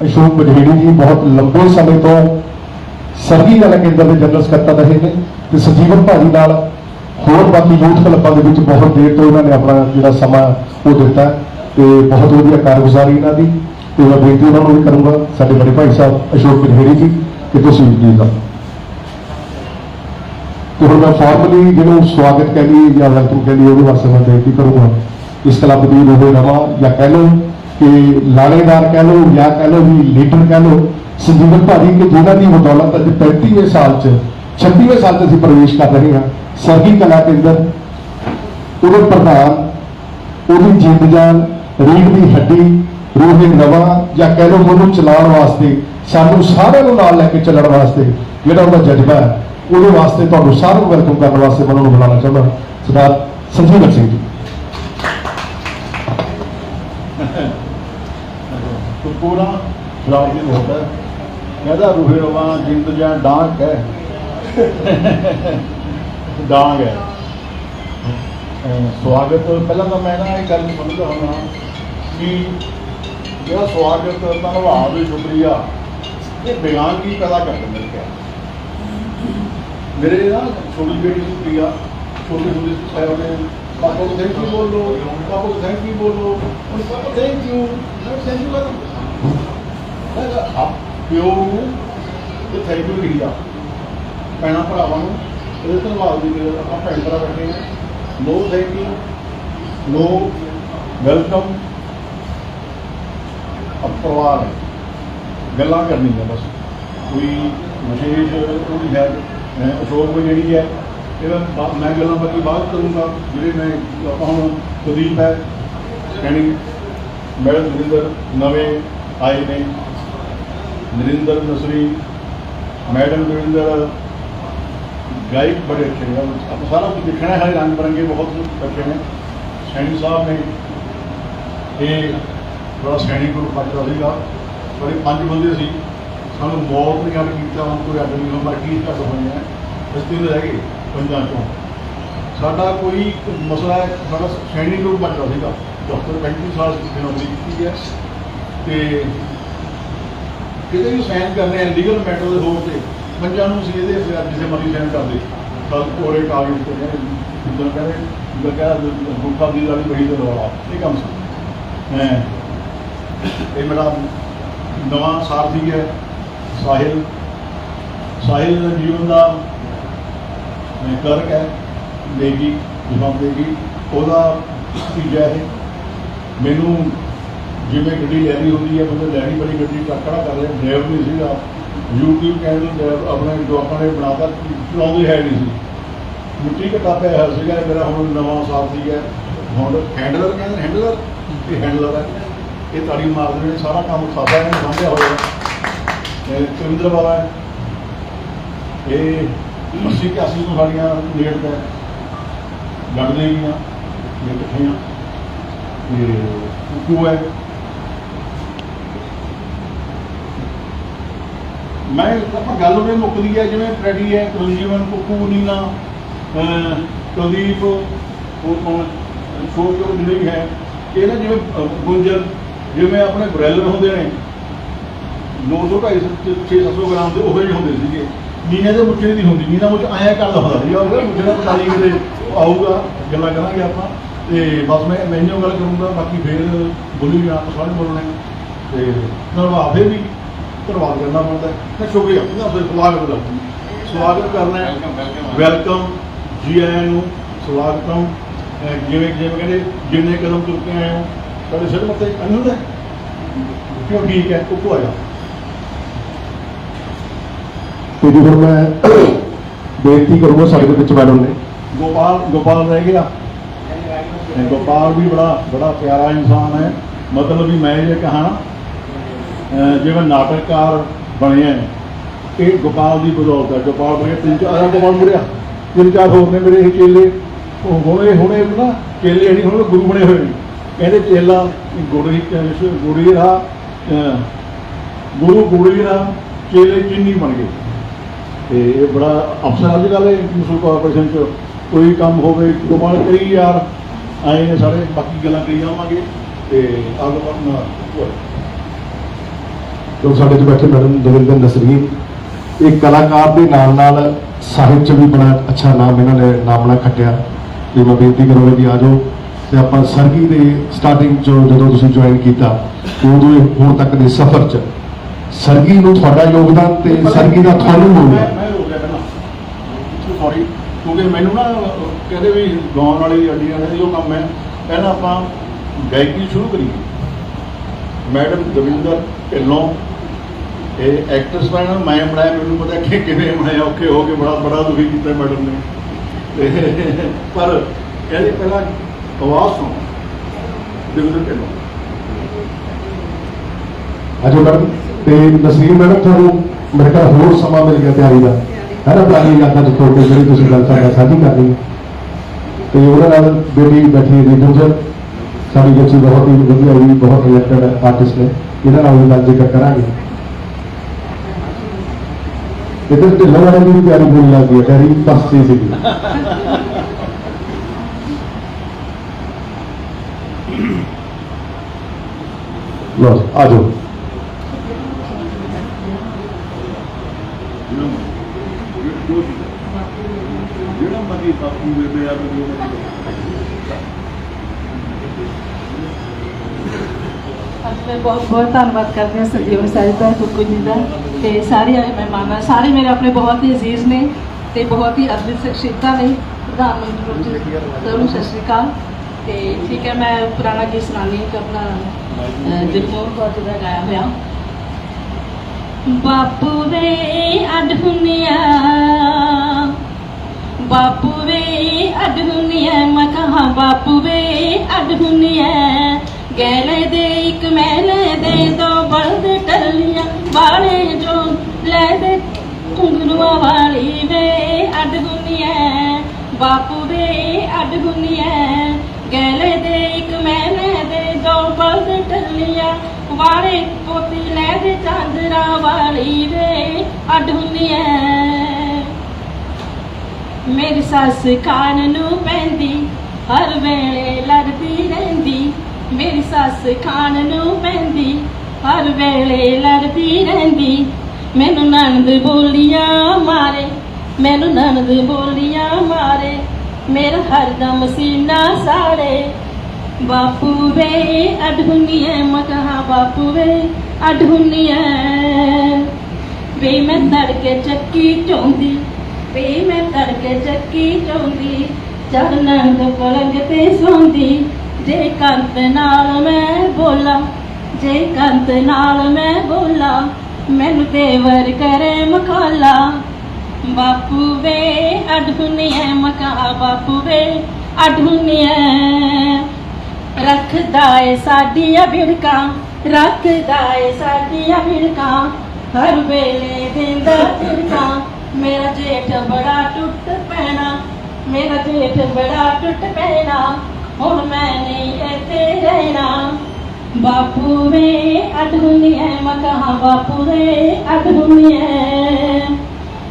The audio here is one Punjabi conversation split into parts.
ਅਸ਼ੋਕ ਬਜੇੜੀ ਜੀ ਬਹੁਤ ਲੰਬੇ ਸਮੇਂ ਤੋਂ ਸਰਗੀ ਵਾਲਾ ਕੇਂਦਰ ਦੇ ਜਨਰਲ ਸਕੱਤਰ ਰਹੇ ਨੇ ਤੇ ਸੰਜੀਵਨ ਭਾਜੀ ਨਾਲ ਹੋਰ ਬਾਕੀ ਯੂਥ ਕਲੱਬਾਂ ਦੇ ਵਿੱਚ ਬਹੁਤ ਦੇਰ ਤੋਂ ਇਹਨਾਂ ਨੇ ਆਪਣਾ ਜਿਹੜਾ ਸਮਾਂ ਉਹ ਦਿੱਤਾ ਤੇ ਬਹੁਤ ਵਧੀਆ ਕਾਰਗੁਜ਼ਾਰੀ ਇਹਨਾਂ ਦੀ ਤੇ ਮੈਂ ਬੇਨਤੀ ਉਹਨਾਂ ਨੂੰ ਵੀ ਕਰੂੰਗਾ, ਸਾਡੇ ਬੜੇ ਭਾਈ ਸਾਹਿਬ ਅਸ਼ੋਕ ਬਜੇੜੀ ਜੀ, ਕਿ ਤੁਸੀਂ ਜੀ ਦਾ ਤੇ ਹੁਣ ਮੈਂ ਫਾਰਮਲੀ ਜਿਹਨੂੰ ਸਵਾਗਤ ਕਹਿੰਦੀ ਜਾਂ ਵੈਲਕਮ ਕਹਿੰਦੀ ਉਹਦੇ ਵਾਸਤੇ ਮੈਂ ਬੇਨਤੀ ਕਰੂੰਗਾ, ਇਸ ਕਲੱਬ ਦੀ ਰੋਹੇ ਰਵਾ ਜਾਂ ਕਹਿ ਲਓ ਕਿ ਲਾਣੇਦਾਰ ਕਹਿ ਲਓ ਜਾਂ ਕਹਿ ਲਓ ਵੀ ਲੀਡਰ ਕਹਿ ਲਓ, ਸੰਜੀਵਨ ਭਾਜੀ ਕਿ ਜਿਹਨਾਂ ਦੀ ਬਦੌਲਤ ਅੱਜ 35ਵੇਂ ਸਾਲ 'ਚ 26ਵੇਂ ਸਾਲ 'ਚ ਅਸੀਂ ਪ੍ਰਵੇਸ਼ ਕਰ ਰਹੇ ਹਾਂ, ਸਰਗੀ ਕਲਾ ਕੇਂਦਰ, ਉਹਦੇ ਪ੍ਰਧਾਨ, ਉਹਦੀ ਜਿੰਦ ਜਾਨ ਰੀੜ ਦੀ ਹੱਡੀ, ਰੋਹੇ ਰਵਾ ਜਾਂ ਕਹਿ ਲਓ ਉਹਨੂੰ ਚਲਾਉਣ ਵਾਸਤੇ, ਸਾਨੂੰ ਸਾਰਿਆਂ ਨੂੰ ਨਾਲ ਲੈ ਕੇ ਚੱਲਣ ਵਾਸਤੇ ਜਿਹੜਾ ਉਹਦਾ ਜਜ਼ਬਾ ਹੈ, ਉਹਦੇ ਵਾਸਤੇ ਤੁਹਾਨੂੰ ਸਾਰਿਆਂ ਨੂੰ ਵੈਲਕਮ ਕਰਨ ਵਾਸਤੇ ਮੈਂ ਉਹਨਾਂ ਨੂੰ ਬੁਲਾਉਣਾ ਚਾਹੁੰਦਾ ਸਰਦਾਰ ਸੰਜੀਵਨ ਸਿੰਘ ਜੀ। ਕੋਰਾ ਫਲਾਈ ਨੂੰ ਹੁੰਦਾ ਕਹਿੰਦਾ ਰੂਹੇ ਰਵਾ, ਜਿੰਦ ਜਾਂ ਡਾਂਗ ਹੈ। ਡਾਂਗ ਹੈ। ਸਵਾਗਤ, ਪਹਿਲਾਂ ਤਾਂ ਮੈਂ ਨਾ ਇਹ ਗੱਲ ਸਮਝਦਾ ਹਾਂ ਕਿ ਜਿਹੜਾ ਸਵਾਗਤ ਧੰਨਵਾਦ ਵੀ ਸ਼ੁਕਰੀਆ, ਇਹ ਬਿਆਨ ਕੀ ਪੈਦਾ ਕਰ ਦਿੰਦਾ ਹੈ ਮੇਰੇ ਨਾ ਛੋਟੀ ਬੇਟੀ ਸੁਪਰੀਆ ਛੋਟੀ ਛੋਟੀ ਸੁਪਰੀਆ ਉਹਨੇ ਪਾਪਾ ਥੈਂਕ ਯੂ ਬੋਲੋ ਪਾਪਾ ਥੈਂਕ ਯੂ ਬੋਲੋ। ਥੈਂਕ ਯੂ ਥੈਂਕ ਯੂ ਪਿਓ ਨੂੰ ਤੇ ਥੈਂਕ ਯੂ ਲਿਖਿਆ ਭੈਣਾਂ ਭਰਾਵਾਂ ਨੂੰ, ਇਹਦੇ ਧੰਨਵਾਦ ਦੀ ਗੱਲ ਆਪਾਂ ਭੈਣ ਭਰਾ ਬੈਠੇ ਹਾਂ no thank you no welcome ਅਬ ਪਰਿਵਾਰ ਹੈ। ਗੱਲਾਂ ਕਰਨੀਆਂ ਬਸ। ਕੋਈ ਵਿਸ਼ੇਸ਼ ਉਹਦੀ ਹੈ ਅਹ ਅਸ਼ੋਕ ਵੀ ਜਿਹੜੀ ਹੈ, ਇਹਦਾ ਮੈਂ ਗੱਲਾਂ ਬਾਕੀ ਬਾਅਦ ਕਰੂੰਗਾ, ਜਿਹੜੇ ਮੈਂ ਆਪਾਂ ਹੁਣ ਕੁਲਦੀਪ ਹੈ ਕਹਿਣੀ ਮੈਡਮ ਨਰਿੰਦਰ ਨਵੇਂ ਆਏ ਨੇ। ਨਰਿੰਦਰ ਨਸਰੀ, ਮੈਡਮ ਨਰਿੰਦਰ, ਗਾਇਕ ਬੜੇ ਅੱਛੇ ਨੇ। ਆਪਾਂ ਸਾਰਾ ਕੁਝ ਦੇਖਣਾ ਹੈ ਰੰਗ ਬਰੰਗੇ ਬਹੁਤ ਅੱਛੇ ਨੇ। ਸੈਣੀ ਸਾਹਿਬ ਨੇ ਇਹ ਬੜਾ ਸੈਣੀ ਗਰੁੱਪ ਪੱਟਦਾ ਸੀਗਾ ਬੜੇ ਪੰਜ ਬੰਦੇ ਸੀ। ਸਾਨੂੰ ਮੌਤ ਨੇ ਗੱਲ ਕੀਤਾ ਹੁਣ ਕੋਈ ਅੱਡ ਨਹੀਂ ਹੁੰਦਾ ਕੀ ਘੱਟ ਹੋਏ ਆ ਇਸ ਤਿੰਨ ਰਹਿ ਗਏ ਪੰਜਾਂ ਤੋਂ ਸਾਡਾ ਕੋਈ ਮਸਲਾ ਹੈ, ਸਾਡਾ ਸੈਣੀ ਗਰੁੱਪ ਪੱਟਦਾ ਸੀਗਾ ਡਾਕਟਰ 35 ਸਾਲ ਦੀ ਨੌਕਰੀ ਕੀਤੀ ਹੈ। ਤੇ ਕਿਤੇ ਵੀ ਸਾਈਨ ਕਰਨੇ ਆ ਲੀਗਲ ਮੈਟਰ ਦੇ ਹੋਰ ਤੇ ਪੰਜਾਂ ਨੂੰ ਸੀ ਇਹਦੇ ਫਿਰ ਜਿਸੇ ਮਰਜ਼ੀ ਸਾਈਨ ਕਰਦੇ ਕੱਲ ਕੋਰੇ ਕਾਗਜ਼ ਤੇ ਜਿੱਦਾਂ ਕਹਿੰਦੇ ਜਿੱਦਾਂ ਕਹਿੰਦਾ ਗੁਰਕਾ ਦੀ ਵਾਲੀ ਬੜੀ ਤੇ ਰੌਲਾ ਇਹ ਕੰਮ ਸੀ। ਮੈਂ ਇਹ ਮੇਰਾ ਨਵਾਂ ਸਾਥੀ ਹੈ ਸਾਹਿਲ। ਸਾਹਿਲ ਦਾ ਜੀਵਨ ਦਾ ਅਹ, ਕਲਰਕ ਹੈ ਦੇਗੀ ਜਿਵੇਂ ਦੇਗੀ ਉਹਦਾ ਤੀਜਾ ਹੈ ਮੈਨੂੰ ਜਿਵੇਂ ਗੱਡੀ ਲੈਣੀ ਹੁੰਦੀ ਹੈ, ਬੰਦੇ ਲੈਣੀ ਬੜੀ ਗੱਡੀ ਟੱਕਰਾ ਕਰ ਰਿਹਾ ਡਰਾਈਵਰ ਨਹੀਂ ਸੀਗਾ YouTube ਡਰਾਈਵਰ ਆਪਣੇ ਜਵਾਕਾਂ ਨੇ ਬਣਾਤਾ, ਚਲਾਉਂਦੇ ਹੈ ਨਹੀਂ ਸੀ। ਮਿੱਟੀ ਘਟਾ ਪਿਆ ਹੋਇਆ ਸੀਗਾ ਮੇਰਾ ਹੁਣ ਨਵਾਂ ਸਾਥੀ ਹੈ। ਹੁਣ ਹੈਂਡਲਰ ਕਹਿੰਦੇ ਹੈਂਡਲਰ ਇਹ ਹੈਂਡਲਰ ਹੈ। ਇਹ ਤਾੜੀ ਮਾਰਦੇ ਨੇ ਸਾਰਾ ਕੰਮ ਸਾਦਾ ਇਹਨੇ, ਸਾਂਭਿਆ ਹੋਇਆ ਹੈ। ਇਹ ਬਾਬਾ ਹੈ। ਇਹ 80 81 ਤੋਂ ਸਾਡੀਆਂ ਨੇੜ ਤੇ ਲੜਦੇ ਗਈਆਂ ਇਹ ਇਕੱਠੀਆਂ ਤੇ ਕੁਕੂ ਹੈ। ਮੈਂ ਆਪਾਂ ਗੱਲ ਉਹਨੇ ਮੁੱਕਦੀ ਹੈ, ਜਿਵੇਂ ਪ੍ਰੈਡੀ ਹੈ, ਕੁਲਜੀਵਨ ਕੁਕੂ ਨੀਨਾ ਕੁਲਦੀਪ, ਉਹ ਕੌਣ? ਛੋਟੋ ਜਿਹੜੀ ਹੈ। ਇਹ ਨਾ ਜਿਵੇਂ ਗੁੰਜਰ ਜਿਵੇਂ ਆਪਣੇ ਬ੍ਰੈਲਰ ਹੁੰਦੇ ਨੇ 200 250 600 ਗ੍ਰਾਮ ਦੇ ਉਹੋ ਜਿਹੇ ਹੁੰਦੇ ਸੀਗੇ। ਨੀਨੇ ਦੇ ਮੁੱਛੇ ਦੀ ਹੁੰਦੀ, ਨੀਨਾ ਮੁੱਛ ਆਇਆ ਕਰਦਾ ਹੁੰਦਾ ਸੀ ਉਹ ਮੁੱਛੇ ਦਾ ਪਤਾ ਨਹੀਂ ਕਿਤੇ ਆਊਗਾ, ਗੱਲਾਂ ਕਰਾਂਗੇ ਆਪਾਂ। ਤੇ ਬਸ ਮੈਂ ਮੈਨੂੰ ਗੱਲ ਕਰੂੰਗਾ, ਬਾਕੀ ਫੇਰ ਬੋਲੀ ਵੀ ਆਪ ਸਾਰੇ ਬੋਲਣੇ। ਤੇ ਨਰਵਾਵੇ ਵੀ ਧੰਨਵਾਦ ਕਰਨਾ ਪੈਂਦਾ ਹੈ ਤੇ ਸ਼ੁਕਰੀਆ। ਇਹਨਾਂ ਦਾ ਸਵਾਗਤ ਦਾ ਸਵਾਗਤ ਕਰਨਾ ਹੈ। ਵੈਲਕਮ ਜੀ ਆਇਆਂ ਨੂੰ ਸਵਾਗਤਮ ਜਿਵੇਂ ਜਿਵੇਂ ਕਹਿੰਦੇ ਜਿੰਨੇ ਕਦਮ ਤੁਰ ਕੇ ਆਏ ਹੋ ਤੁਹਾਡੇ ਸਿਰ ਮੱਥੇ ਅਨੁਦ ਹੈ? ਕਿਉਂ ਠੀਕ ਹੈ? ਕੁੱਕੂ ਆਇਆ ਤੇ ਜੀ ਹੁਣ ਮੈਂ ਬੇਨਤੀ ਕਰੂੰਗਾ ਸਾਡੇ ਦੇ ਵਿੱਚ ਮੈਡਮ ਨੇ। ਗੋਪਾਲ ਗੋਪਾਲ ਰਹਿ ਗਿਆ। ਗੋਪਾਲ ਵੀ ਬੜਾ ਬੜਾ ਪਿਆਰਾ ਇਨਸਾਨ ਹੈ। ਮਤਲਬ ਵੀ ਮੈਂ ਇਹ ਕਹਾਂ ਅਹ ਜਿਵੇਂ ਨਾਟਕਕਾਰ ਬਣਿਆ ਇਹ ਗੋਪਾਲ ਦੀ ਬਦੌਲਤ ਹੈ ਗੋਪਾਲ ਬਣੇ, ਤਿੰਨ ਚਾਰ ਆਹ ਗੋਪਾਲ ਮੁੜਿਆ ਤਿੰਨ ਚਾਰ ਹੋਰ ਨੇ ਮੇਰੇ ਇਹ ਚੇਲੇ। ਉਹ ਹੁਣੇ ਹੁਣੇ ਨਾ ਚੇਲੇ ਨਹੀਂ, ਹੁਣ ਗੁਰੂ ਬਣੇ ਹੋਏ ਨੇ। ਕਹਿੰਦੇ ਚੇਲਾ ਗੁੜੀ ਗੁੜੀ ਦਾ ਅਹ ਗੁਰੂ ਗੁੜੀ ਦਾ ਚੇਲੇ ਚਿੰਨੀ ਬਣ ਗਏ। ਤੇ ਇਹ ਬੜਾ ਅਫਸਰ ਅੱਜ ਕੱਲ੍ਹ ਇਹ ਮਿਊਨਿਸਪਲ ਕਾਰਪੋਰੇਸ਼ਨ ਚ ਕੋਈ ਕੰਮ ਹੋਵੇ, ਗੋਪਾਲ ਕਰੀ ਯਾਰ ਆਏ ਨੇ ਸਾਰੇ, ਬਾਕੀ ਗੱਲਾਂ ਕਰੀ ਜਾਵਾਂਗੇ। ਤੇ ਆਗ ਜੋ ਸਾਡੇ ਚ ਬੈਠੇ ਮੈਡਮ ਦਵਿੰਦਰ ਨਸਰੀਨ ਇਹ ਕਲਾਕਾਰ ਦੇ ਨਾਲ ਨਾਲ ਸਾਹਿਤ ਚ ਵੀ ਬੜਾ ਅੱਛਾ ਨਾਮ ਇਹਨਾਂ ਨੇ ਨਾਮਣਾ ਖੱਟਿਆ। ਤੇ ਮੈਂ ਬੇਨਤੀ ਕਰੂੰਗਾ ਕਿ ਆ ਜਾਓ। ਤੇ ਆਪਾਂ ਸਰਗੀ ਦੇ ਸਟਾਰਟਿੰਗ ਚ ਜਦੋਂ ਤੁਸੀਂ ਜੁਆਇਨ ਕੀਤਾ ਉਦੋਂ ਇਹ ਹੁਣ ਤੱਕ ਦੇ ਸਫ਼ਰ ਚ। ਸਰਗੀ ਨੂੰ ਤੁਹਾਡਾ ਯੋਗਦਾਨ ਤੇ ਸਰਗੀ ਦਾ ਤੁਹਾਨੂੰ ਮੈਂ ਯੋਗਦਾਨ ਮੈਂ ਹੋ ਗਿਆ ਕਹਿੰਦਾ ਸੌਰੀ ਕਿਉਂਕਿ ਮੈਨੂੰ ਨਾ ਕਹਿੰਦੇ ਵੀ ਗਾਉਣ ਵਾਲੀ ਅੱਡੀਆਂ ਨੇ ਜੋ ਕੰਮ ਹੈ। ਪਹਿਲਾਂ ਆਪਾਂ ਗਾਇਕੀ ਸ਼ੁਰੂ ਕਰੀਏ। ਮੈਡਮ ਦਵਿੰਦਰ ਢਿੱਲੋਂ ਇਹ ਐਕਟਰਸ ਮੈਡਮ ਮੈਂ ਬਣਾਇਆ, ਮੈਨੂੰ ਪਤਾ ਕਿ ਕਿਵੇਂ ਬਣਾਇਆ, ਔਖੇ ਹੋ ਕੇ ਬੜਾ ਬੜਾ ਦੁਖੀ ਕੀਤਾ ਮੈਡਮ ਨੇ। ਪਰ ਕਹਿੰਦੇ ਪਹਿਲਾਂ ਆਵਾਜ਼ ਸੁਣੋ ਦਵਿੰਦਰ ਢਿੱਲੋਂ। ਅਜੋ ਮੈਡਮ ਤੇ ਨਸਰੀਨ ਮੈਡਮ ਤੁਹਾਨੂੰ ਮੇਰੇ ਖਿਆਲ ਹੋਰ ਸਮਾਂ ਮਿਲ ਗਿਆ ਤਿਆਰੀ ਦਾ। ਹੈ ਨਾ, ਪੁਰਾਣੀ ਯਾਦਾਂ ਚ ਖੋ ਕੇ ਜਿਹੜੀ ਤੁਸੀਂ ਗੱਲ ਸਾਡਾ ਸਾਂਝੀ ਕਰਨੀ ਤੇ ਉਹਨਾਂ ਨਾਲ ਬੇਟੀ ਬੈਠੀ ਦੀ ਗੁੰਜਰ ਸਾਡੀ ਬੱਚੀ ਬਹੁਤ ਹੀ ਵਧੀਆ ਹੋਈ, ਬਹੁਤ ਟੈਲੈਂਟਡ ਆਰਟਿਸਟ ਨੇ। ਇਹਦਾ ਨਾਲ ਵੀ ਗੱਲ ਜ਼ਿਕਰ ਕਰਾਂਗੇ। ਇਧਰ ਢਿੱਲੋਂ ਵਾਲੇ ਦੀ ਵੀ ਤਿਆਰੀ ਪੂਰੀ ਲੱਗ ਗਈ ਹੈ ਤਿਆਰੀ ਬਸ ਸੀ ਸੀਗੀ ਲੋ ਆ ਜਾਓ ਜਿਹੜਾ ਮਰਜ਼ੀ ਬਾਪੂ ਬੇਬੇ ਆ ਜੋ ਮਰਜ਼ੀ ਅੱਜ ਮੈਂ ਬਹੁਤ ਬਹੁਤ ਧੰਨਵਾਦ ਕਰਦੀ ਹਾਂ ਸਰਜੀਵ ਸਾਹਿਬਾ ਕੁੱਕੂ ਜੀ ਦਾ ਤੇ ਸਾਰੇ ਆਏ ਮਹਿਮਾਨਾਂ ਸਾਰੇ ਮੇਰੇ ਆਪਣੇ ਬਹੁਤ ਹੀ ਅਜ਼ੀਜ਼ ਨੇ ਤੇ ਬਹੁਤ ਹੀ ਅਦਭੁਤ ਸ਼ਖਸੀਅਤਾਂ ਨੇ ਪ੍ਰਧਾਨ ਮੰਤਰੀ ਜੀ ਤੁਹਾਨੂੰ ਸਤਿ ਸ਼੍ਰੀ ਅਕਾਲ ਤੇ ਠੀਕ ਹੈ ਮੈਂ ਪੁਰਾਣਾ ਗੀਤ ਸੁਣਾਉਂਦੀ ਹਾਂ ਕਿ ਆਪਣਾ ਅਹ, ਜਗਮੋਹਨ ਕੌਰ ਜੀ ਦਾ ਗਾਇਆ ਹੋਇਆ ਬਾਪੂ ਵੇ ਅੱਡ ਹੁੰਨਿਆ ਬਾਪੂ ਵੇ ਅੱਡ ਹੁੰਨਿਆ ਮੈਂ ਕਹਾ ਬਾਪੂ ਵੇ ਅੱਡ ਹੁੰਨਿਆ ਦੇ ਇੱਕ ਮੈਲੇ ਦੇ ਦੋ ਬਲਦ ਟੱਲੀਆਂ ਵਾਲੇ ਜੋ ਲੈ ਦੇ ਘੁੰਗਰੂਆਂ ਵਾਲੀ ਵੇ, ਅੱਡ ਹੁੰਨਿਆ ਬਾਪੂ ਵੇ, ਅੱਡ ਹੁੰਨਿਆ ਗੈਲੇ ਦੇ ਇੱਕ ਮੈਲੇ ਦੇ ਦੋ ਬਲਦ ਟੱਲੀਆਂ ਵਾਲੇ ਪੋਤੀ ਲੈ ਦੇ ਚਾਂਦਰਾ ਵਾਲੀ ਵੇ, ਅੱਡ ਹੁੰਨਿਆ ਮੇਰੀ ਸੱਸ ਖਾਣ ਨੂੰ ਪੈਂਦੀ, ਹਰ ਵੇਲੇ ਲੜਦੀ ਰਹਿੰਦੀ। ਮੇਰੀ ਸੱਸ ਖਾਣ ਨੂੰ ਪੈਂਦੀ ਹਰ ਵੇਲੇ ਲੜਦੀ ਰਹਿੰਦੀ ਮੈਨੂੰ ਨਣਦ ਬੋਲੀਆਂ ਮਾਰੇ ਮੈਨੂੰ ਨਣਦ ਬੋਲੀਆਂ ਮਾਰੇ ਮੇਰਾ ਹਰਦਮ ਸੀਨਾ ਸਾੜੇ ਬਾਪੂ ਵੇ ਅਡਹੁਨੀਏ ਮਕਹਾ ਬਾਪੂ ਵੇ ਅਡਹੁਨੀਏ ਵੇ ਮੈਂ ਤੜਕੇ ਚੱਕੀ ਚੋਂਦੀ ਵੇ ਮੈਂ ਤੜਕੇ ਚੱਕੀ ਚੋਂਦੀ ਚੜਨਾਂ ਦੇ ਪਲੰਗ ਤੇ ਸੌਂਦੀ ਜੇ ਕੰਤ ਨਾਲ ਮੈਂ ਬੋਲਾਂ ਜੇ ਕੰਤ ਨਾਲ ਮੈਂ ਬੋਲਾਂ, ਮੈਨੂੰ ਦੇਵਰ ਕਰੇ ਮਖਾਲਾ। ਬਾਪੂ ਵੇ ਅਡਹੁਨੀਏ ਮਕਾ, ਬਾਪੂ ਵੇ ਅਡਹੁਨੀਏ ਰੱਖਦਾ ਏ ਸਾਡੀਆਂ ਬਿੜਕਾਂ ਰੱਖਦਾ ਏ ਸਾਡੀਆਂ ਬਿੜਕਾਂ ਹਰ ਵੇਲੇ ਦਿੰਦਾ ਝਿੜਕਾਂ ਮੇਰਾ ਜੇਠ ਬੜਾ ਟੁੱਟ ਪੈਣਾ, ਮੇਰਾ ਜੇਠ ਬੜਾ ਟੁੱਟ ਪੈਣਾ। ਹੁਣ ਮੈਂ ਨਹੀਂ ਇੱਥੇ ਰਹਿਣਾ। ਬਾਪੂ ਵੇ ਅਡਹੁਨੀਏ ਮਕਹਾ ਬਾਪੂ ਵੇ ਅਡਹੁਨੀਏ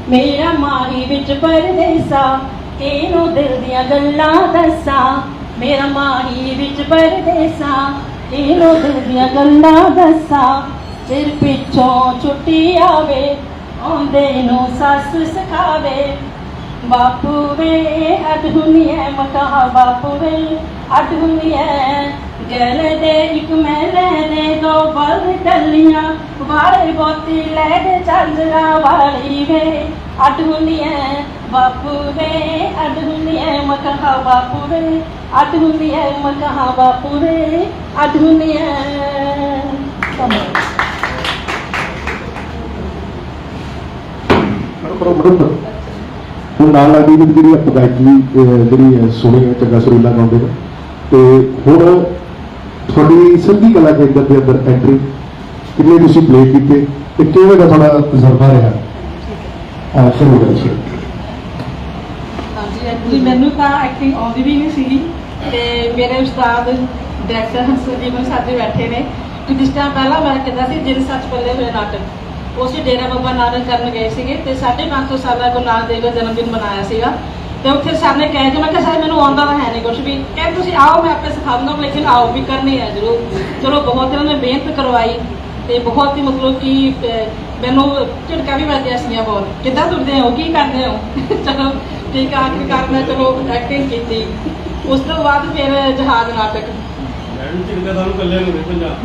ਮੇਰਾ ਮਾਰੀ ਵਿੱਚ ਪਰਦੇਸਾ, ਇਹਨੂੰ ਦਿਲ ਦੀਆਂ ਗੱਲਾਂ ਦੱਸਾਂ। ਮੇਰਾ ਮਾਰੀ ਵਿੱਚ ਪਰਦੇਸਾ, ਇਹਨੂੰ ਦਿਲ ਦੀਆਂ ਗੱਲਾਂ ਦੱਸਾਂ। ਸਿਰ ਪਿੱਛੋਂ ਛੁੱਟੀ ਆਵੇ, ਆਉਂਦੇ ਨੂੰ ਸੱਸ ਸਿਖਾਵੇ। ਬਾਪੂ ਵੇ ਅਡਹੁਨੀਏ ਮਕਹਾ ਬਾਪੂ ਵੇ ਅਡਹੁਨੀਏ ਗਲ ਦੇ ਇੱਕ ਮੈਲੇ ਦੇ ਦੋ ਬਲ ਟੱਲੀਆਂ, ਵਾਲੇ ਬੋਤੀ ਲੈ ਦੇ ਚਾਂਦਰਾ ਵਾਲੀ ਵੇ। ਅਡਹੁਨੀਏ ਬਾਪੂ ਵੇ ਅਡਹੁਨੀਏ ਮਕਹਾ ਬਾਪੂ ਵੇ ਅਡਹੁਨੀਏ ਮਕਹਾ ਬਾਪੂ ਵੇ ਅਡਹੁਨੀਏ ਧੰਨਵਾਦ। ਪਰ ਮੜੁੱਤ ਹੁਣ ਨਾਲ ਲੱਗਦੀ ਵੀ ਜਿਹੜੀ ਆਪਾਂ ਗਾਇਕੀ ਅਹ, ਜਿਹੜੀ ਸੁਣੀ ਹੈ ਚੰਗਾ ਸੁਰੀਲਾ ਗਾਉਂਦੇ ਨੇ ਤੇ ਹੁਣ ਤੁਹਾਡੀ ਸੰਗੀ ਕਲਾ ਕੇਂਦਰ ਦੇ ਅੰਦਰ ਐਂਟਰੀ ਕਿੰਨੇ ਤੁਸੀਂ ਪਲੇ ਕੀਤੇ ਤੇ ਕਿਵੇਂ ਦਾ ਤੁਹਾਡਾ ਤਜਰਬਾ ਰਿਹਾ? ਆ ਸ਼ੁਰੂ ਕਰੀਏ ਹਾਂਜੀ ਐਕਚੁਅਲੀ ਮੈਨੂੰ ਤਾਂ ਐਕਟਿੰਗ ਆਉਂਦੀ ਵੀ ਨਹੀਂ ਸੀਗੀ। ਤੇ ਮੇਰੇ ਉਸਤਾਦ ਡਾਇਰੈਕਟਰ ਹੰਸਜੀਵਨ ਸਾਡੇ ਬੈਠੇ ਨੇ। ਕਿ ਜਿਸ ਟਾਈਮ ਪਹਿਲਾਂ ਮੈਂ ਕਹਿੰਦਾ ਸੀ ਜਿਨ ਸੱਚ ਪੱਲੇ ਹੋਏ ਨਾਟਕ। ਉਸੇ ਡੇਰਾ ਬਾਬਾ ਨਾਨਕ ਕਰਨ ਗਏ ਸੀਗੇ ਤੇ 550 ਸਾਲਾ ਗੁਰੂ ਨਾਨਕ ਦੇਵ ਦਾ ਜਨਮ ਦਿਨ ਮਨਾਇਆ ਸੀਗਾ। ਤੇ ਉੱਥੇ ਸਰ ਨੇ ਕਹਿ ਕੇ ਮੈਂ ਕਿਹਾ, ਸਰ, ਮੈਨੂੰ ਆਉਂਦਾ ਤਾਂ ਹੈ ਨਹੀਂ ਕੁਝ ਵੀ। ਕਹਿੰਦੇ, ਤੁਸੀਂ ਆਓ, ਮੈਂ ਆਪੇ ਸਿਖਾ ਦੂੰਗਾ ਲੇਕਿਨ ਆਓ ਵੀ, ਕਰਨੀ ਹੈ ਜ਼ਰੂਰ। ਚਲੋ, ਬਹੁਤ ਇਹਨਾਂ ਨੇ ਮਿਹਨਤ ਕਰਵਾਈ ਤੇ ਬਹੁਤ ਹੀ ਮਤਲਬ ਕਿ ਮੈਨੂੰ ਝਟਕਾ ਵੀ ਵੱਜਿਆ ਸੀਗਾ ਬਹੁਤ। ਕਿੱਦਾਂ ਤੁਰਦੇ ਹੋ, ਕੀ ਕਰਦੇ ਹੋ? ਚਲੋ, ਠੀਕ ਆ, ਆਖਿਰਕਾਰ ਮੈਂ ਚਲੋ ਐਕਟਿੰਗ ਕੀਤੀ। ਉਸ ਤੋਂ ਬਾਅਦ ਫਿਰ ਜਹਾਜ਼ ਨਾਟਕ ਮੈਂ ਚਿੰਤਾ ਤੁਹਾਨੂੰ ਕੱਲੇ ਨੂੰ ਨਹੀਂ ਪੰਜਾਬ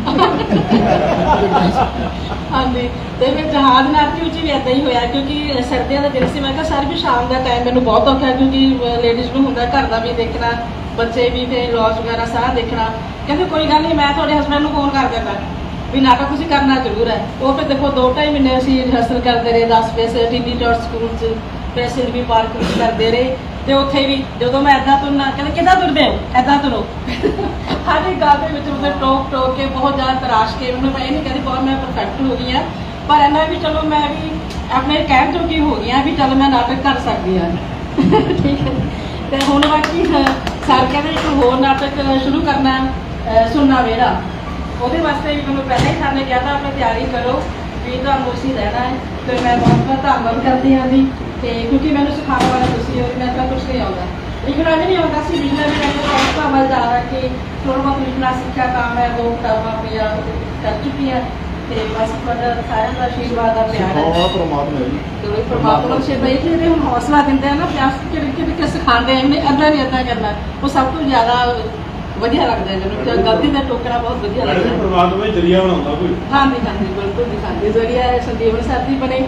ਹਾਂਜੀ, ਤੇ ਫਿਰ ਜਹਾਜ਼ ਨਾਟਕ ਵਿੱਚ ਵੀ ਇਦਾਂ ਹੀ ਹੋਇਆ, ਕਿਉਂਕਿ ਸਰਦੀਆਂ ਦਾ ਦਿਨ ਸੀ, ਮੈਂ ਕਿਹਾ ਸਰ ਵੀ ਸ਼ਾਮ ਦਾ ਟਾਈਮ ਮੈਨੂੰ ਬਹੁਤ ਔਖਾ ਕਿਉਂਕਿ ਲੇਡੀਜ਼ ਨੂੰ ਹੁੰਦਾ ਘਰ ਦਾ ਵੀ ਦੇਖਣਾ, ਬੱਚੇ ਵੀ ਤੇ ਲੌਸ ਵਗੈਰਾ ਸਾਰਾ ਦੇਖਣਾ। ਕਹਿੰਦੇ ਕੋਈ ਗੱਲ ਨਹੀਂ, ਮੈਂ ਤੁਹਾਡੇ ਹਸਬੰਡ ਨੂੰ ਫੋਨ ਕਰ ਦਿੰਦਾ, ਵੀ ਨਾਟਕ ਤੁਸੀਂ ਕਰਨਾ ਜ਼ਰੂਰ ਹੈ। ਉਹ ਫਿਰ ਦੇਖੋ, ਦੋ ਢਾਈ ਮਹੀਨੇ ਅਸੀਂ ਰਿਹਰਸਲ ਕਰਦੇ ਰਹੇ 10 ਵਜੇ ਟੀਵੀ ਟੌਰ ਸਕੂਲ 'ਚ ਫਿਰ ਸਿਲਵੀ ਪਾਰਕ ਵਿੱਚ ਕਰਦੇ ਰਹੇ। ਤੇ ਉੱਥੇ ਵੀ ਜਦੋਂ ਮੈਂ ਐਦਾਂ ਤੁਰਨਾ ਕਹਿੰਦੇ ਕਿੱਦਾਂ ਤੁਰਦੇ ਹੋ? ਐਦਾਂ ਤੁਰੋ। ਹਰ ਇੱਕ ਗੱਲ ਦੇ ਵਿੱਚ ਉਹਦੇ ਟੋਕ ਟੋਕ ਕੇ ਬਹੁਤ ਜ਼ਿਆਦਾ ਤਰਾਸ਼ ਕੇ ਮੈਨੂੰ ਮੈਂ ਇਹ ਨਹੀਂ ਕਹਿੰਦੀ ਬਹੁਤ ਮੈਂ ਪਰਫੈਕਟ ਹੋ ਗਈ ਆ ਪਰ ਇਹਨਾਂ ਵੀ ਚਲੋ ਮੈਂ ਵੀ ਆਪਣੇ ਕਹਿਣ ਜੋਗੀ ਹੋ ਗਈ ਆ ਵੀ ਚਲ ਮੈਂ ਨਾਟਕ ਕਰ ਸਕਦੀ ਆ ਠੀਕ ਹੈ ਤੇ ਹੁਣ ਬਾਕੀ ਅਹ, ਸਰ ਕਹਿੰਦੇ ਇੱਕ ਹੋਰ ਨਾਟਕ ਸ਼ੁਰੂ ਕਰਨਾ ਅਹ, ਸੁਣਨਾ ਵੇੜਾ ਉਹਦੇ ਵਾਸਤੇ ਵੀ ਮੈਨੂੰ ਪਹਿਲਾਂ ਹੀ ਸਰ ਨੇ ਕਿਹਾ ਤਾਂ ਆਪਣੀ ਤਿਆਰੀ ਕਰੋ ਵੀ ਤੁਹਾਨੂੰ ਅਸੀਂ ਰਹਿਣਾ ਹੈ ਤੇ ਮੈਂ ਬਹੁਤ ਬਹੁਤ ਧੰਨਵਾਦ ਕਰਦੀ ਹਾਂ ਜੀ। ਤੇ ਕਿਉਂਕਿ ਮੈਨੂੰ ਸਿਖਾਉਣ ਵਾਲਾ ਤੁਸੀਂ ਹੋ ਮੈਂ ਤਾਂ ਕੁਝ ਨਹੀਂ ਆਉਂਦਾ। ਲਿਖਣਾ ਵੀ ਨਹੀਂ ਆਉਂਦਾ ਸੀ ਲਿਖਣਾ ਵੀ ਮੈਨੂੰ ਬਹੁਤ ਭਾਵਲ ਜਾ ਰਿਹਾ ਕਿ ਥੋੜਾ ਬਹੁਤ ਲਿਖਣਾ ਸਿੱਖਿਆ ਤਾਂ ਮੈਂ ਦੋ ਕਿਤਾਬਾਂ ਆਪਣੀਆਂ ਕਰ ਚੁੱਕੀ ਹਾਂ। ਤੇ ਬਸ ਤੁਹਾਡਾ ਸਾਰਿਆਂ ਦਾ ਆਸ਼ੀਰਵਾਦ ਦਾ ਪਿਆਰ ਹੈ। ਸਿਖਾਉਣਾ ਪਰਮਾਤਮਾ ਹੈ ਜੀ। ਤੇ ਪਰਮਾਤਮਾ ਨੂੰ ਸਿਰ ਬਈ ਜਿਹੜੇ ਹੁਣ ਹੌਸਲਾ ਦਿੰਦੇ ਆ ਨਾ ਪਿਆਸ ਕਿ ਕਿ ਕਿ ਸਿਖਾਉਂਦੇ ਆ ਇਹਨੇ ਅੱਧਾ ਨਹੀਂ ਅੱਧਾ ਕਰਨਾ ਉਹ ਸਭ ਤੋਂ ਜ਼ਿਆਦਾ ਵਧੀਆ ਲੱਗਦਾ ਹੈ ਮੈਨੂੰ ਤੇ ਗਲਤੀ ਦਾ ਟੋਕਰਾ ਬਹੁਤ ਵਧੀਆ ਲੱਗਦਾ। ਹੈ ਪਰਮਾਤਮਾ ਹੀ ਜਰੀਆ ਬਣਾਉਂਦਾ ਕੋਈ। ਹਾਂਜੀ ਹਾਂਜੀ ਬਿਲਕੁਲ ਜੀ ਹਾਂਜੀ। ਜ਼ਰੀਆ ਸੰਦੀਪ ਸਰ ਬਣੇ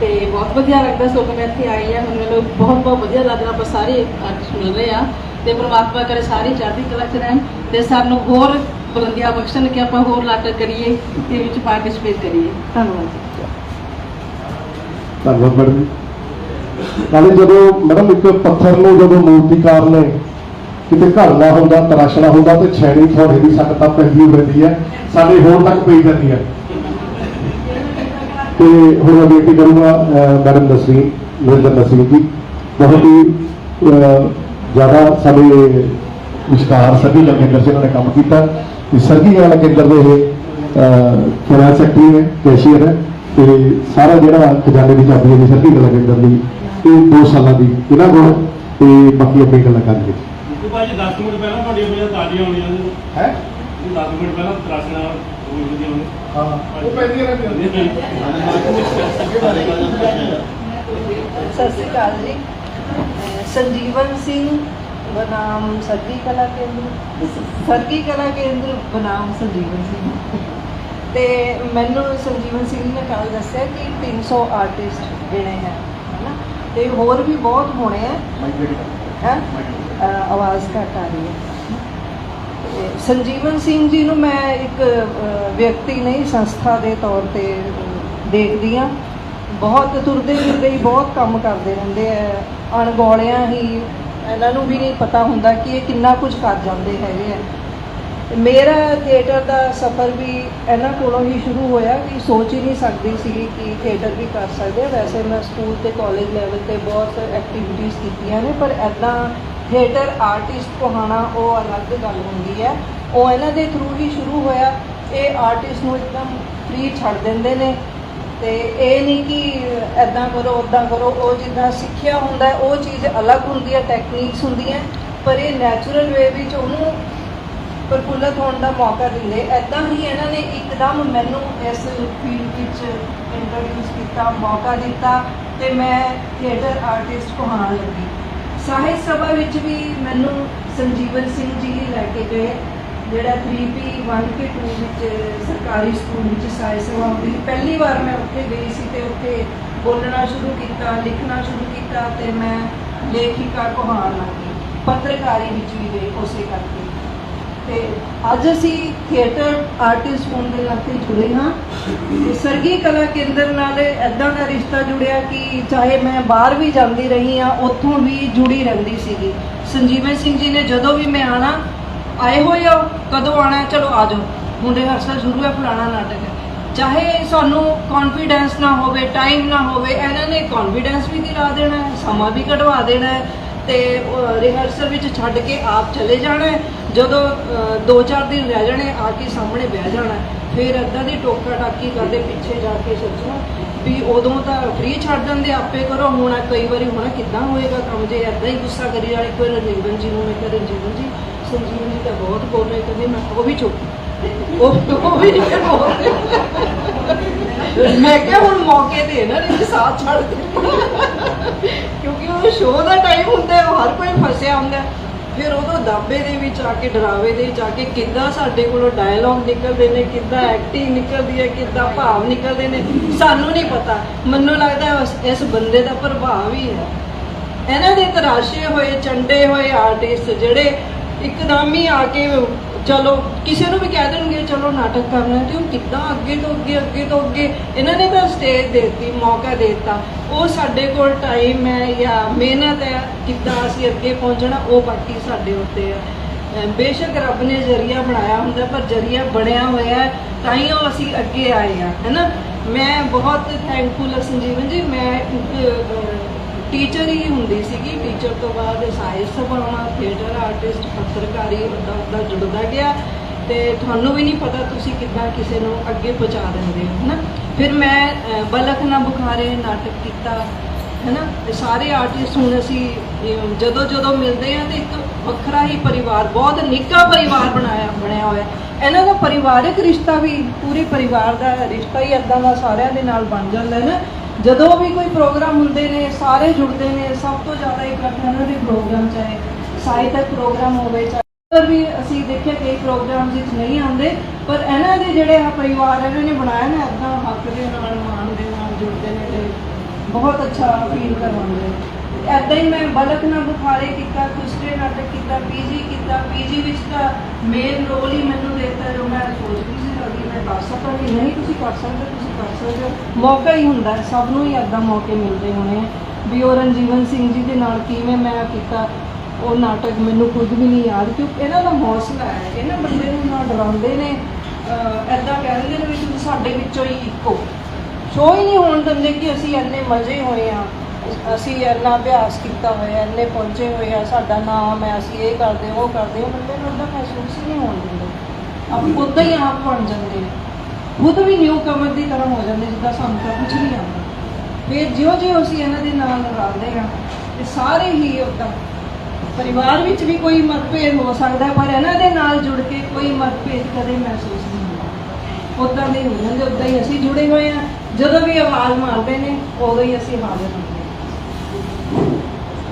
ਤੇ ਬਹੁਤ ਵਧੀਆ ਲੱਗਦਾ ਸੋ ਕਿ ਮੈਂ ਇੱਥੇ ਆਈ ਹਾਂ। ਹੁਣ ਮੈਨੂੰ ਬਹੁਤ ਬਹੁਤ ਵਧੀਆ ਲੱਗ ਰਿਹਾ। ਆਪਾਂ ਸਾਰੇ ਆਰਟਿਸਟ ਮਿਲ ਰਹੇ ਆ ਤੇ ਪ੍ਰਮਾਤਮਾ ਕਰੇ ਸਾਰੀ ਚੜ੍ਹਦੀ ਕਲਾ ਚ ਰਹਿਣ ਤੇ ਸਾਨੂੰ ਹੋਰ ਬੁਲੰਦੀਆਂ ਬਖਸ਼ਣ ਕਿ ਆਪਾਂ ਹੋਰ ਨਾਟਕ ਕਰੀਏ ਤੇ ਵਿੱਚ ਪਾਰਟਿਸਿਪੇਟ ਕਰੀਏ। ਧੰਨਵਾਦ ਧੰਨਵਾਦ ਮੈਡਮ ਜੀ। ਨਾਲੇ ਜਦੋਂ ਮੈਡਮ ਇੱਕ ਪੱਥਰ ਨੂੰ ਜਦੋਂ ਮੂਰਤੀਕਾਰ ਨੇ ਕਿਤੇ ਘੜਨਾ ਹੁੰਦਾ, ਤਰਾਸ਼ਣਾ ਹੁੰਦਾ ਤੇ ਛੈਣੀ ਥੋੜੇ ਦੀ ਸੱਟ ਤਾਂ ਪੈਂਦੀ ਰਹਿੰਦੀ ਹੈ। ਸਾਡੇ ਹੋਰ ਤੱਕ ਪਈ ਜਾਂਦੀ ਹੈ। ਤੇ ਹੁਣ ਮੈਂ ਬੇਨਤੀ ਕਰੂੰਗਾ ਮੈਡਮ ਨਸਰੀਨ ਨਿਰੰਜਨ ਨਸਰੀਨ ਜੀ ਬਹੁਤ ਹੀ ਜ਼ਿਆਦਾ ਸਾਡੇ ਵਾਲਾ ਕੇਂਦਰ 'ਚ ਇਹਨਾਂ ਨੇ ਕੰਮ ਕੀਤਾ। ਤੇ ਸਰਗੀ ਵਾਲਾ ਕੇਂਦਰ ਦੇ ਇਹ ਫਾਈਨੈਂਸ ਸੈਕਟਰੀ ਨੇ ਕੈਸ਼ੀਅਰ ਹੈ ਤੇ ਸਾਰਾ ਜਿਹੜਾ ਖਜ਼ਾਨੇ ਦੀ ਚਾਬੀ ਹੈ ਸਰਗੀ ਵਾਲਾ ਕੇਂਦਰ ਦੀ ਇਹ 2 ਸਾਲਾਂ ਦੀ ਇਹਨਾਂ ਕੋਲ ਤੇ ਬਾਕੀ ਆਪਣੀ ਗੱਲਾਂ ਕਰਾਂਗੇ। ਤੇ ਭਾਜੀ 10 ਮਿੰਟ ਪਹਿਲਾਂ ਤੁਹਾਡੀਆਂ ਪੰਜਾਂ ਤਾਜ਼ੀਆਂ ਆਉਣੀਆਂ ਨੇ। ਹੈ? 10 ਮਿੰਟ ਪਹਿਲਾਂ ਤਰਾਸ਼ਣਾ ਹਾਂ ਉਹ ਪੈਂਦੀਆਂ ਰਹਿੰਦੀਆਂ ਸਤਿ ਸ਼੍ਰੀ ਅਕਾਲ ਜੀ। ਅਹ ਸੰਜੀਵਨ ਸਿੰਘ ਬਨਾਮ ਸਰਗੀ ਕਲਾ ਕੇਂਦਰ ਸਰਗੀ ਕਲਾ ਕੇਂਦਰ ਬਨਾਮ ਸੰਜੀਵਨ ਸਿੰਘ। ਤੇ ਮੈਨੂੰ ਸੰਜੀਵਨ ਸਿੰਘ ਨੇ ਕੱਲ ਦੱਸਿਆ ਕਿ 300 ਆਰਟਿਸਟ ਜਿਹੜੇ ਹੈ ਹਨਾ? ਤੇ ਹੋਰ ਵੀ ਬਹੁਤ ਹੋਣੇ ਆ। ਹੈ? ਆਵਾਜ਼ ਘੱਟ ਆ ਰਹੀ ਹੈ। ਸੰਜੀਵਨ ਸਿੰਘ ਜੀ ਨੂੰ ਮੈਂ ਇੱਕ ਵਿਅਕਤੀ ਨਹੀਂ, ਸੰਸਥਾ ਦੇ ਤੌਰ ਤੇ ਦੇਖਦੀ ਆ ਬਹੁਤ ਤੁਰਦੇ ਫਿਰਦੇ ਹੀ ਬਹੁਤ ਕੰਮ ਕਰਦੇ ਰਹਿੰਦੇ ਆ। ਅਣਗੌਲਿਆਂ ਹੀ ਇਹਨਾਂ ਨੂੰ ਵੀ ਨਹੀਂ ਪਤਾ ਹੁੰਦਾ ਕਿ ਇਹ ਕਿੰਨਾ ਕੁਝ ਕਰ ਜਾਂਦੇ ਹੈਗੇ ਆ। ਮੇਰਾ ਥੀਏਟਰ ਦਾ ਸਫ਼ਰ ਵੀ ਇਹਨਾਂ ਕੋਲੋਂ ਹੀ ਸ਼ੁਰੂ ਹੋਇਆ ਕਿ ਸੋਚ ਹੀ ਨਹੀਂ ਸਕਦੀ ਸੀ ਕਿ ਥੀਏਟਰ ਵੀ ਕਰ ਸਕਦੇ ਆ। ਵੈਸੇ ਮੈਂ ਸਕੂਲ ਤੇ ਕਾਲਜ ਲੈਵਲ ਤੇ ਬਹੁਤ ਐਕਟੀਵਿਟੀਜ਼ ਕੀਤੀਆਂ ਨੇ, ਪਰ ਐਦਾਂ ਥੀਏਟਰ ਆਰਟਿਸਟ ਕਹਾਣਾ, ਉਹ ਅਲੱਗ ਗੱਲ ਹੁੰਦੀ ਹੈ। ਉਹ ਇਹਨਾਂ ਦੇ ਥਰੂ ਹੀ ਸ਼ੁਰੂ ਹੋਇਆ। ਇਹ ਆਰਟਿਸਟ ਨੂੰ ਇੱਕਦਮ ਫ੍ਰੀ ਛੱਡ ਦਿੰਦੇ ਨੇ। ਤੇ ਇਹ ਨਹੀਂ ਕਿ ਐਦਾਂ ਕਰੋ ਉਦਾਂ ਕਰੋ। ਉਹ ਜਿੱਦਾਂ ਸਿੱਖਿਆ ਹੁੰਦਾ ਉਹ ਚੀਜ਼ ਅਲੱਗ ਹੁੰਦੀ ਹੈ ਟੈਕਨੀਕਸ ਹੁੰਦੀਆਂ ਪਰ ਇਹ ਨੈਚੁਰਲ ਵੇ ਵਿੱਚ ਉਹਨੂੰ ਪ੍ਰਫੁੱਲਤ ਹੋਣ ਦਾ ਮੌਕਾ ਦਿੰਦੇ ਐਦਾਂ ਹੀ ਇਹਨਾਂ ਨੇ ਇੱਕਦਮ ਮੈਨੂੰ ਇਸ ਫੀਲਡ ਵਿੱਚ ਇੰਟਰੋਡਿਊਸ ਕੀਤਾ, ਮੌਕਾ ਦਿੱਤਾ ਤੇ ਮੈਂ ਥੀਏਟਰ ਆਰਟਿਸਟ ਕਹਾਣ ਲੱਗੀ। ਸਾਹਿਤ ਸਭਾ ਵਿੱਚ ਵੀ ਮੈਨੂੰ ਸੰਜੀਵਨ ਸਿੰਘ ਜੀ ਲੈ ਕੇ ਗਏ, ਜਿਹੜਾ 3P 1K2 ਵਿੱਚ ਸਰਕਾਰੀ ਸਕੂਲ ਵਿੱਚ ਸਾਹਿਤ ਸਭਾ ਹੁੰਦੀ ਸੀ। ਪਹਿਲੀ ਵਾਰ ਮੈਂ ਉੱਥੇ ਗਈ ਸੀ ਤੇ ਉੱਥੇ ਬੋਲਣਾ ਸ਼ੁਰੂ ਕੀਤਾ, ਲਿਖਣਾ ਸ਼ੁਰੂ ਕੀਤਾ ਤੇ ਮੈਂ ਲੇਖਿਕਾ ਕਹਾਣ ਲੱਗੀ ਪੱਤਰਕਾਰੀ ਵਿੱਚ ਵੀ ਗਈ ਉਸੇ ਕਰਕੇ। ਤੇ ਅੱਜ ਅਸੀਂ ਥੀਏਟਰ ਆਰਟਿਸਟ ਹੋਣ ਦੇ ਨਾਤੇ ਜੁੜੇ ਹਾਂ। ਸਰਗੀ ਕਲਾ ਕੇਂਦਰ ਨਾਲ ਐਦਾਂ ਦਾ ਰਿਸ਼ਤਾ ਜੁੜਿਆ ਕਿ ਚਾਹੇ ਮੈਂ ਬਾਹਰ ਵੀ ਜਾਂਦੀ ਰਹੀ ਹਾਂ, ਉੱਥੋਂ ਵੀ ਜੁੜੀ ਰਹਿੰਦੀ ਸੀਗੀ। ਸੰਜੀਵਨ ਸਿੰਘ ਜੀ ਨੇ ਜਦੋਂ ਵੀ ਮੈਂ ਆਣਾ ਆਏ ਹੋਏ ਹੋ, ਕਦੋਂ ਆਣਾ ਚਲੋ ਆ ਜਾਓ। ਮੁੰਡੇ ਹਰਸਲ ਸ਼ੁਰੂ ਹੈ ਫਲਾਣਾ ਨਾਟਕ ਹੈ। ਚਾਹੇ ਸਾਨੂੰ ਕੌਨਫੀਡੈਂਸ ਨਾ ਹੋਵੇ ਟਾਈਮ ਨਾ ਹੋਵੇ, ਇਹਨਾਂ ਨੇ ਕੌਨਫੀਡੈਂਸ ਵੀ ਦਿਲਾ ਦੇਣਾ ਹੈ, ਸਮਾਂ ਵੀ ਕਢਵਾ ਦੇਣਾ ਹੈ ਤੇ ਰਿਹਰਸਲ ਵਿੱਚ ਛੱਡ ਕੇ ਆਪ ਚਲੇ ਜਾਣਾ ਜਦੋਂ 2-4 ਦਿਨ ਰਹਿ ਜਾਣੇ, ਆ ਕੇ ਸਾਹਮਣੇ ਬਹਿ ਜਾਣਾ ਫਿਰ ਅੱਧਾ ਦੀ ਟੋਕਾ ਟਾਕੀ ਕਰਦੇ ਪਿੱਛੇ ਜਾ ਕੇ ਸੋਚਣਾ ਵੀ ਉਦੋਂ ਤਾਂ ਫ੍ਰੀ ਛੱਡ ਦਿੰਦੇ ਆਪੇ ਕਰੋ। ਹੁਣ ਕਈ ਵਾਰੀ ਹੁਣ ਕਿੱਦਾਂ ਹੋਏਗਾ ਕੰਮ? ਜੇ ਐਦਾਂ ਹੀ ਗੁੱਸਾ ਕਰੀ ਜਾਣੇ ਕੋਈ ਰਣਜੀਵਨ ਜੀ ਨੂੰ, ਮੈਂ ਕਿਹਾ ਰਣਜੀਵਨ ਜੀ ਸੰਜੀਵਨ ਜੀ ਤਾਂ ਬਹੁਤ ਬੋਲ ਰਹੇ ਕਹਿੰਦੇ ਮੈਂ ਉਹ ਵੀ ਚੁੱਪ। ਉਹ ਉਹ ਵੀ ਨਹੀਂ ਬੋਲ ਮੈਂ ਕਿਹਾ ਹੁਣ ਮੌਕੇ ਦੇ ਨਾ ਨਹੀਂ ਸਾਥ ਛੱਡ ਦੇ ਕਿਉਂਕਿ ਉਹ ਸ਼ੋਅ ਦਾ ਟਾਈਮ ਹੁੰਦਾ ਉਹ ਹਰ ਕੋਈ ਫਸਿਆ ਹੁੰਦਾ ਫਿਰ ਉਦੋਂ ਦਾਬੇ ਦੇ ਵਿੱਚ ਆ ਕੇ, ਡਰਾਵੇ ਦੇ ਵਿੱਚ ਆ ਕੇ ਕਿੱਦਾਂ ਸਾਡੇ ਕੋਲੋਂ ਡਾਇਲੌਗ ਨਿਕਲਦੇ ਨੇ, ਕਿੱਦਾਂ ਐਕਟਿੰਗ ਨਿਕਲਦੀ ਹੈ, ਕਿੱਦਾਂ ਭਾਵ ਨਿਕਲਦੇ ਨੇ, ਸਾਨੂੰ ਨਹੀਂ ਪਤਾ। ਮੈਨੂੰ ਲੱਗਦਾ ਇਸ ਬੰਦੇ ਦਾ ਪ੍ਰਭਾਵ ਹੀ ਹੈ। ਇਹਨਾਂ ਦੇ ਤਰਾਸ਼ੇ ਹੋਏ, ਚੰਡੇ ਹੋਏ ਆਰਟਿਸਟ ਜਿਹੜੇ ਇੱਕਦਮ ਹੀ ਆ ਕੇ ਚਲੋ, ਕਿਸੇ ਨੂੰ ਵੀ ਕਹਿ ਦੇਣਗੇ, ਚਲੋ, ਨਾਟਕ ਕਰਨਾ ਤੇ ਉਹ ਕਿੱਦਾਂ ਅੱਗੇ ਤੋਂ ਅੱਗੇ ਅੱਗੇ ਤੋਂ ਅੱਗੇ, ਇਹਨਾਂ ਨੇ ਤਾਂ ਸਟੇਜ ਦੇਤੀ, ਮੌਕਾ ਦੇਤਾ। ਉਹ ਸਾਡੇ ਕੋਲ ਟਾਈਮ ਹੈ ਜਾਂ ਮਿਹਨਤ ਹੈ, ਕਿੱਦਾਂ ਅਸੀਂ ਅੱਗੇ ਪਹੁੰਚਣਾ, ਉਹ ਬਾਕੀ ਸਾਡੇ ਉੱਤੇ ਹੈ ਬੇਸ਼ੱਕ ਰੱਬ ਨੇ ਜਰੀਆ ਬਣਾਇਆ ਹੁੰਦਾ, ਪਰ ਜਰੀਆ ਬਣਿਆ ਹੋਇਆ ਤਾਂ ਹੀ ਉਹ ਅਸੀਂ ਅੱਗੇ ਆਏ ਆ ਹੈਨਾ ਮੈਂ ਬਹੁਤ ਥੈਂਕਫੁਲ ਹਾਂ ਸੰਜੀਵਨ ਜੀ, ਮੈਂ ਟੀਚਰ ਹੀ ਹੁੰਦੀ ਸੀਗੀ। ਟੀਚਰ ਤੋਂ ਬਾਅਦ ਸਾਇੰਸ ਸੰਭਾਲਣਾ ਥੀਏਟਰ ਆਰਟਿਸਟ ਪੱਤਰਕਾਰੀ ਉੱਦਾਂ ਉੱਦਾਂ ਜੁੜਦਾ ਗਿਆ। ਤੇ ਤੁਹਾਨੂੰ ਵੀ ਨਹੀਂ ਪਤਾ ਤੁਸੀਂ ਕਿੱਦਾਂ ਕਿਸੇ ਨੂੰ ਅੱਗੇ ਪਹੁੰਚਾ ਦਿੰਦੇ ਹੋ, ਹਨਾ? ਫਿਰ ਮੈਂ ਬਲਖ ਨਾ ਬੁਖਾਰੇ ਨਾਟਕ ਕੀਤਾ, ਹੈਨਾ? ਤੇ ਸਾਰੇ ਆਰਟਿਸਟ ਹੁਣ ਅਸੀਂ ਜਦੋਂ ਜਦੋਂ ਮਿਲਦੇ ਆ ਤੇ ਇੱਕ ਵੱਖਰਾ ਹੀ ਪਰਿਵਾਰ, ਬਹੁਤ ਨਿੱਕਾ ਪਰਿਵਾਰ ਬਣਾਇਆ, ਬਣਿਆ ਹੋਇਆ। ਇਹਨਾਂ ਦਾ ਪਰਿਵਾਰਕ ਰਿਸ਼ਤਾ ਵੀ, ਪੂਰੇ ਪਰਿਵਾਰ ਦਾ ਰਿਸ਼ਤਾ ਹੀ ਇਦਾਂ ਦਾ ਸਾਰਿਆਂ ਦੇ ਨਾਲ ਬਣ ਜਾਂਦਾ ਹੈ ਨਾ ਜਦੋਂ ਵੀ ਕੋਈ ਪ੍ਰੋਗਰਾਮ ਹੁੰਦੇ ਨੇ, ਸਾਰੇ ਜੁੜਦੇ ਨੇ, ਸਭ ਤੋਂ ਜ਼ਿਆਦਾ ਇਕੱਠ ਇਹਨਾਂ ਦੇ ਪ੍ਰੋਗਰਾਮ, ਚਾਹੇ ਸਾਹਿਤਕ ਪ੍ਰੋਗਰਾਮ ਹੋਵੇ, ਚਾਹੇ ਪਰ ਵੀ ਅਸੀਂ ਦੇਖਿਆ ਕਈ ਪ੍ਰੋਗਰਾਮ ਵਿੱਚ ਨਹੀਂ ਆਉਂਦੇ, ਪਰ ਇਹਨਾਂ ਦੇ ਜਿਹੜੇ ਆ ਪਰਿਵਾਰ ਇਹਨਾਂ ਨੇ ਬਣਾਇਆ ਨਾ ਇਦਾਂ ਹੱਕ ਦੇ ਨਾਲ, ਮਾਣ ਦੇ ਨਾਲ ਜੁੜਦੇ ਨੇ ਤੇ ਬਹੁਤ ਅੱਛਾ ਫੀਲ ਕਰਵਾਉਂਦੇ ਨੇ। ਐਦਾਂ ਹੀ ਮੈਂ ਬਲਕ ਨਾ ਬੁਖਾਰੇ ਕੀਤਾ ਕੁਸ਼ਤੇ ਨਾਟਕ ਕੀਤਾ, ਪੀਜੀ ਕੀਤਾ, ਪੀਜੀ ਵਿੱਚ ਤਾਂ ਮੇਨ ਰੋਲ ਹੀ ਮੈਨੂੰ ਦਿੱਤਾ ਜੋ ਮੈਂ ਸੋਚਦੀ ਸੀ ਕਦੀ ਮੈਂ ਕਰ ਸਕਾਂਗੀ ਨਹੀਂ ਤੁਸੀਂ ਕਰ ਸਕਦੇ ਹੋ ਤੁਸੀਂ ਕਰ ਸਕਦੇ ਹੋ। ਮੌਕਾ ਹੀ ਹੁੰਦਾ ਹੈ, ਸਭ ਨੂੰ ਹੀ ਐਦਾਂ ਮੌਕੇ ਮਿਲਦੇ ਹੋਣੇ ਆ। ਵੀ ਉਹ ਰਣਜੀਵਨ ਸਿੰਘ ਜੀ ਦੇ ਨਾਲ ਕਿਵੇਂ ਮੈਂ ਕੀਤਾ ਉਹ ਨਾਟਕ ਮੈਨੂੰ ਖੁਦ ਵੀ ਨਹੀਂ ਯਾਦ ਕਿਉਂਕਿ ਇਹਨਾਂ ਦਾ ਹੌਸਲਾ ਹੈ ਇਹਨਾਂ ਬੰਦੇ ਨੂੰ ਨਾ ਡਰਾਉਂਦੇ ਨੇ। ਐਦਾਂ ਕਹਿ ਦਿੰਦੇ ਨੇ ਵੀ ਤੁਸੀਂ ਸਾਡੇ ਵਿੱਚੋਂ ਹੀ ਇੱਕੋ। ਸ਼ੋ ਹੀ ਨਹੀਂ ਹੋਣ ਦਿੰਦੇ ਕਿ ਅਸੀਂ ਇੰਨੇ ਮਜ਼ੇ ਹੋਏ ਆ ਅਸੀਂ ਇੰਨਾ ਅਭਿਆਸ ਕੀਤਾ ਹੋਇਆ ਇੰਨੇ ਪਹੁੰਚੇ ਹੋਏ ਆ ਸਾਡਾ ਨਾਮ ਹੈ ਅਸੀਂ ਇਹ ਕਰਦੇ ਹਾਂ ਉਹ ਕਰਦੇ ਉਹ ਬੰਦੇ ਨੂੰ ਉਹਦਾ ਮਹਿਸੂਸ ਹੀ ਨਹੀਂ ਹੋਣ ਦਿੰਦੇ। ਆਪ ਉਦਾਂ ਹੀ ਆਪ ਬਣ ਜਾਂਦੇ ਨੇ। ਖੁਦ ਵੀ ਨਿਊ ਕਮਰ ਦੀ ਤਰ੍ਹਾਂ ਹੋ ਜਾਂਦੇ, ਜਿੱਦਾਂ ਸਾਨੂੰ ਤਾਂ ਕੁਝ ਨਹੀਂ ਆਉਂਦਾ। ਫਿਰ ਜਿਉਂ ਜਿਉਂ ਅਸੀਂ ਇਹਨਾਂ ਦੇ ਨਾਲ ਰਲਦੇ ਆ ਤੇ ਸਾਰੇ ਹੀ ਉਦਾਂ ਪਰਿਵਾਰ ਵਿੱਚ ਵੀ ਕੋਈ ਮਤਭੇਦ ਹੋ ਸਕਦਾ ਪਰ ਇਹਨਾਂ ਦੇ ਨਾਲ ਜੁੜ ਕੇ ਕੋਈ ਮਤਭੇਦ ਕਦੇ ਮਹਿਸੂਸ ਨਹੀਂ ਹੁੰਦਾ। ਉਦਾਂ ਦੇ ਹੋ ਜਾਂਦੇ, ਉਦਾਂ ਹੀ ਅਸੀਂ ਜੁੜੇ ਹੋਏ ਆ ਜਦੋਂ ਵੀ ਆਵਾਜ਼ ਮਾਰਦੇ ਨੇ, ਉਦੋਂ ਹੀ ਅਸੀਂ ਹਾਜ਼ਰ ਹੁੰਦੇ ਹਾਂ।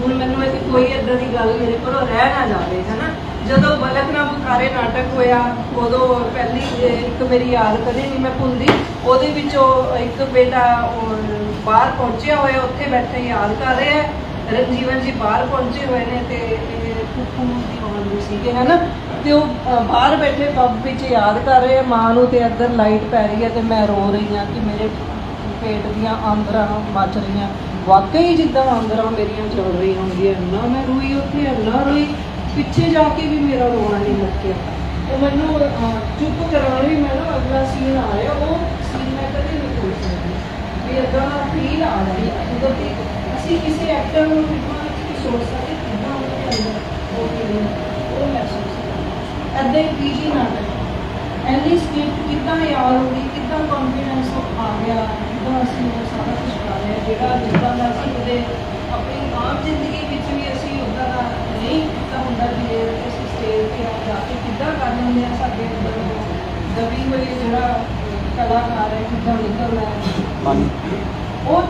ਹੁਣ ਮੈਨੂੰ ਇੱਥੇ ਕੋਈ ਏਦਾਂ ਦੀ ਗੱਲ ਮੇਰੇ ਕੋਲੋਂ ਰਹਿ ਨਾ ਜਾਵੇ, ਹਨਾ? ਜਦੋਂ ਬਲਕ ਬੁਖਾਰੇ ਨਾਟਕ ਹੋਇਆ, ਉਦੋਂ ਪਹਿਲੀ ਇੱਕ ਮੇਰੀ ਯਾਦ ਕਦੇ ਨਹੀਂ ਮੈਂ ਭੁੱਲਦੀ। ਉਹਦੇ ਵਿੱਚੋਂ ਇੱਕ ਬੇਟਾ ਬਾਹਰ ਪਹੁੰਚਿਆ ਹੋਇਆ, ਉੱਥੇ ਬੈਠੇ ਯਾਦ ਕਰ ਰਿਹਾ ਰਣਜੀਵਨ ਜੀ ਬਾਹਰ ਪਹੁੰਚੇ ਹੋਏ ਨੇ ਤੇ ਇਹ ਕੁੱਕੂ ਦੀ ਆਉਂਦੀ ਸੀਗੇ, ਹਨਾ? ਤੇ ਉਹ ਬਾਹਰ ਬੈਠੇ ਪੱਬ ਵਿੱਚ ਯਾਦ ਕਰ ਰਹੇ ਮਾਂ ਨੂੰ ਤੇ ਇੱਧਰ ਲਾਈਟ ਪੈ ਰਹੀ ਹੈ ਤੇ ਮੈਂ ਰੋ ਰਹੀ ਹਾਂ ਕਿ ਮੇਰੇ ਪੇਟ ਦੀਆਂ ਆਂਦਰਾਂ ਮੱਚ ਰਹੀਆਂ। ਵਾਕਈ ਜਿੱਦਾਂ ਆਂਦਰਾਂ ਮੇਰੀਆਂ ਜਲ ਰਹੀਆਂ ਹੁੰਦੀਆਂ ਨਾ ਮੈਂ ਰੋਈ, ਉੱਥੇ ਨਾ ਰੋਈ। ਪਿੱਛੇ ਜਾ ਕੇ ਵੀ ਮੇਰਾ ਰੋਣਾ ਨਹੀਂ ਮੁੱਕਿਆ। ਉਹ ਮੈਨੂੰ ਚੁੱਪ ਕਰਾਉਣ ਵੀ ਮੈਂ ਨਾ ਅਗਲਾ ਸੀਨ ਆ ਰਿਹਾ ਉਹ ਸੀਨ ਮੈਂ ਕਦੇ ਨਹੀਂ ਭੁੱਲ ਸਕਦੀ। ਵੀ ਇਦਾਂ ਦਾ ਫੀਲ ਆ ਰਹੀ ਹੈ ਜਦੋਂ ਕਿ ਅਸੀਂ ਕਿਸੇ ਐਕਟਰ ਨੂੰ ਫਿਲਮਾਂ ਵਿੱਚ ਸੋਚ ਸਕਦੇ ਕਿੱਦਾਂ ਉਹਦੇ ਅੰਦਰ ਉਹ feeling, ਉਹ ਮਹਿਸੂਸ ਕਰਨਾ ਐਦਾਂ ਹੀ। ਪੀਜੀ ਨਾਟਕ ਐਨੀ ਸਕ੍ਰਿਪਟ ਕਿੱਦਾਂ ਯਾਦ ਹੋ ਗਈ ਕਿੱਦਾਂ ਕੌਨਫੀਡੈਂਸ ਆ ਗਿਆ ਕਿੱਦਾਂ ਅਸੀਂ ਉਹ ਸਾਰਾ ਕੁਝ ਕਰ ਰਹੇ ਜਿਹੜਾ ਜਿੱਦਾਂ ਦਾ ਅਸੀਂ ਕਦੇ ਆਪਣੀ ਆਮ ਜ਼ਿੰਦਗੀ ਵਿੱਚ ਵੀ ਅਸੀਂ ਉੱਦਾਂ ਦਾ ਨਹੀਂ ਹੁੰਦਾ ਕਿ ਜੇ ਅਸੀਂ ਸਟੇਜ ਤੇ ਆ ਜਾ ਕੇ ਕਿੱਦਾਂ ਕਰ ਲੈਂਦੇ ਆ ਸਾਡੇ ਅੰਦਰ ਉਹ ਦਬੀ ਹੋਈ ਜਿਹੜਾ ਕਲਾਕਾਰ ਹੈ ਕਿੱਦਾਂ ਨਿਕਲਦਾ ਹੈ ਉਹ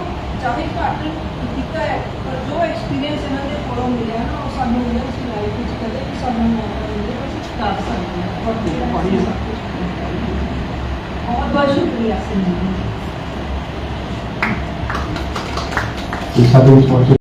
ਚਾਹੇ ਘੱਟ ਕੀਤਾ ਹੈ ਪਰ ਜੋ ਐਕਸਪੀਰੀਅੰਸ ਇਹਨਾਂ ਦੇ ਕੋਲੋਂ ਮਿਲਿਆ ਨਾ ਉਹ ਸਾਨੂੰ ਮਿਲਿਆ ਸੀ ਲਾਈਫ ਵਿੱਚ ਕਦੇ ਵੀ ਸਾਨੂੰ ਮੌਕਾ ਮਿਲੇ ਅਸੀਂ ਕਰ ਸਕਦੇ ਹਾਂ ਬਹੁਤ ਬਹੁਤ ਬਹੁਤ ਸ਼ੁਕਰੀਆ ਸੰਜੀਵ ਇਸ ਸਾਡੇ ਵਿੱਚ ਪਹੁੰਚੇ